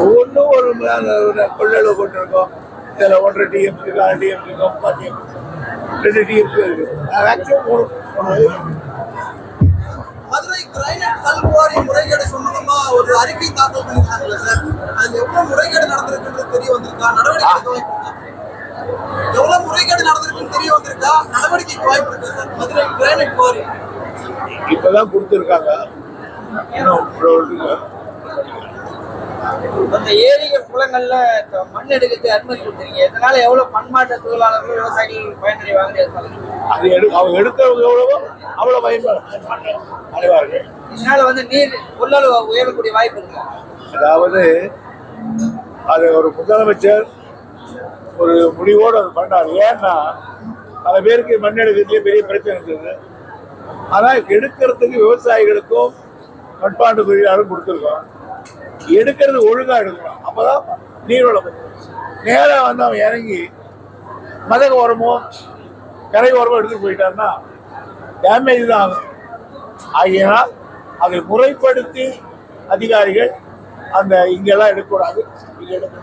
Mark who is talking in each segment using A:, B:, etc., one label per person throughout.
A: ஒவ்வொன்றும் ஒரு கொள்ளளவு போட்டிருக்கோம். இதில் ஒன்றரை டிஎம் இருக்கு அரை டிஎம் இருக்கு முப்பது டிஎம் ரெண்டு டிஎம் இருக்கு. மேக்ஸிமம் மூணு.
B: மதுரை கிரைனட் கல்குவாரி முறைகேடு சம்பந்தமா ஒரு அறிக்கை தாக்கல் பண்ணிருக்காங்கல்ல சார். அதுல எவ்வளவு முறைகேடு நடந்திருக்குன்றது தெரிய வந்திருக்கா? நடவடிக்கை? எவ்வளவு முறைகேடு நடந்திருக்குன்னு தெரிய வந்திருக்கா? நடவடிக்கைக்கு வாய்ப்பு இருக்கா சார்? மதுரை கிரைனட் குவாரி.
A: இப்பதான் கொடுத்துருக்காங்க. இருக்கு.
C: அந்த ஏரிகள் குளங்கள்ல மண் எடுக்கிறதுக்கு அனுமதி கொடுத்துருங்க இதனால எவ்வளவு பண்பாட்டு தொழிலாளர்கள் விவசாயிகள் பயனடைவாங்க.
A: அது எடு அவங்க எடுக்கிறவங்க எவ்வளவோ அவ்வளோ பயன்பட அடைவார்கள்.
C: இதனால வந்து நீர் கொள்ளளவு உயரக்கூடிய வாய்ப்பு இருக்கு.
A: அதாவது அது ஒரு முதலமைச்சர் ஒரு முடிவோடு அது பண்ணார். ஏன்னா பல பேருக்கு மண் எடுக்கிறதுலே பெரிய பிரச்சனை இருந்தது. ஆனால் எடுக்கிறதுக்கு விவசாயிகளுக்கும் மண்பாண்டு தொழிலாளரும் கொடுத்துருக்கோம். எடுக்கிறது ஒழுங்கா எடுக்கணும் அப்பதான் நீர்வளம் நேரா வந்து அவன் இறங்கி மதக உரமோ கரை உரமோ எடுத்துட்டு போயிட்டான்னா டேமேஜ் தான் ஆகும். ஆகையினால் அதை முறைப்படுத்தி அதிகாரிகள் அந்த இங்கெல்லாம் எடுக்கக்கூடாது. இங்க எடுக்கணும்.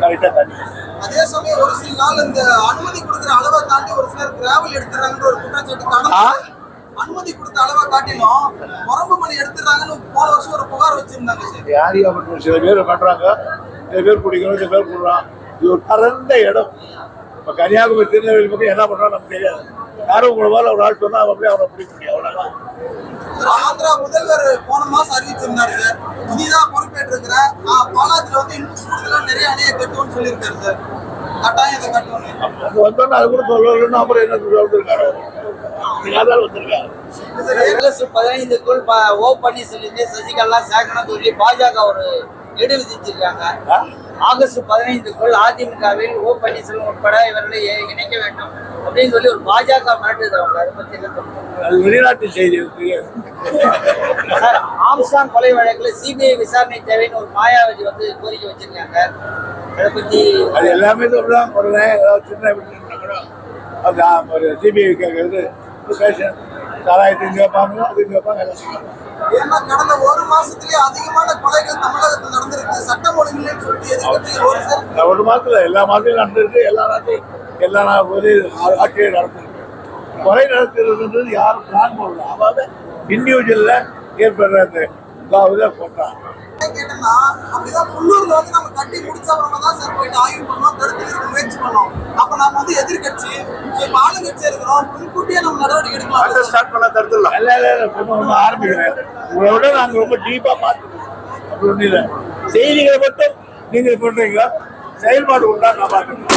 A: கரெக்டாக தண்ணி.
B: அதே சமயம் ஒரு சில நாள் இந்த அனுமதி கொடுக்கிற அளவை தாண்டி ஒரு சிலர் டிராவல் எடுத்துறாங்கன்ற ஒரு குற்றச்சாட்டு அனுமதி கொடுத்த அளவை காட்டிலும் முறம்பு மணி எடுத்துறாங்கன்னு போன வருஷம் ஒரு புகார் வச்சிருந்தாங்க சார்.
A: சில பேர் பண்றாங்க. சில பேர் பிடிக்கணும் சில பேர் போடுறான் இது ஒரு பரந்த இடம். இப்போ கன்னியாகுமரி திருநெல்வேலி பக்கம் என்ன பண்றான்னு நமக்கு தெரியாது. யாரும் உங்களை மேல ஒரு ஆள் சொன்னா அவன் அப்படியே அவனை பிடிக்க முடியும் அவ்வளோதான்
B: ஆந்திரா முதல்வர் போன மாசம் அறிவிச்சிருந்தாரு சார். புதிதா பொறுப்பேற்றிருக்கிற நான் பாலாத்துல வந்து இன்னும் நிறைய அணைய கட்டுவோம்னு சொல்லியிருக்காரு சார். கட்டாயம் இதை கட்டணும்.
A: அது கூட சொல்லணும்னு அப்புறம் என்ன சொல்லிருக்காரு வந்திருக்காரு?
C: ஆகஸ்ட் பதினைந்துக்குள் ஓ பன்னீர்செல்வத்தை சசிகலா சேர்க்கணும் சொல்லி பாஜக ஒரு நெடு விதிச்சிருக்காங்க? ஆகஸ்ட் பதினைந்துக்குள் அதிமுகவில் ஓ பன்னீர்செல்வம் உட்பட இவர்களை இணைக்க வேண்டும் அப்படின்னு சொல்லி ஒரு பாஜக மிரட்டுது அவங்க. அதை பத்தி
A: வெளிநாட்டு செய்தி
C: சார் ஆம்ஸ்டாங் கொலை வழக்குல சிபிஐ விசாரணை தேவைன்னு ஒரு மாயாவதி வந்து கோரிக்கை வச்சிருக்காங்க. அதை பத்தி
A: அது எல்லாமே உடனே ஏதாவது சின்ன ஒரு சிபிஐ கேட்கறது பேஷன் சாராயத்தை கேட்பாங்க அது கேட்பாங்க எல்லாம் கேட்பாங்க.
B: ஏன்னா கடந்த ஒரு மாசத்திலேயே அதிகமான கொலைகள் தமிழகத்தில் நடந்திருக்கு சட்டம் ஒழுங்கு சொல்லிட்டு ஒரு
A: மாசத்துல எல்லா மாதத்திலும் நடந்திருக்கு எல்லா நாட்டையும் எல்லா நாள் ஒரு ஆட்சியும் நடந்திருக்கு கொலை நடத்துறதுன்றது யாரும் பிளான் பண்ணல அதாவது இண்டிவிஜுவல்ல ஏற்படுற அந்த இதாவது போட்டான்
B: கேட்டேன்னா அப்படிதான் உள்ளூர்ல வந்து நம்ம கட்டி முடிச்ச அப்புறமா தான் சார் போயிட்டு ஆய்வு பண்ணோம் தடுத்து முயற்சி பண்ணோம் நம்ம வந்து எதிர்க்கட்சி இப்ப ஆளுங்கட்சி இருக்கிறோம் முன்கூட்டியே நம்ம நடவடிக்கை எடுக்கலாம்.
A: ஸ்டார்ட் பண்ண தடுத்துடலாம். இல்ல இல்ல இல்ல ஒன்றும் ஆரம்பிக்கிறேன். உங்களை விட நாங்கள் ரொம்ப டீப்பா பார்த்துக்கோம். அப்படி ஒன்றும் இல்லை. செய்திகளை மட்டும் நீங்கள் பண்றீங்களா செயல்பாடு உண்டா நான் பார்த்துக்கோங்க.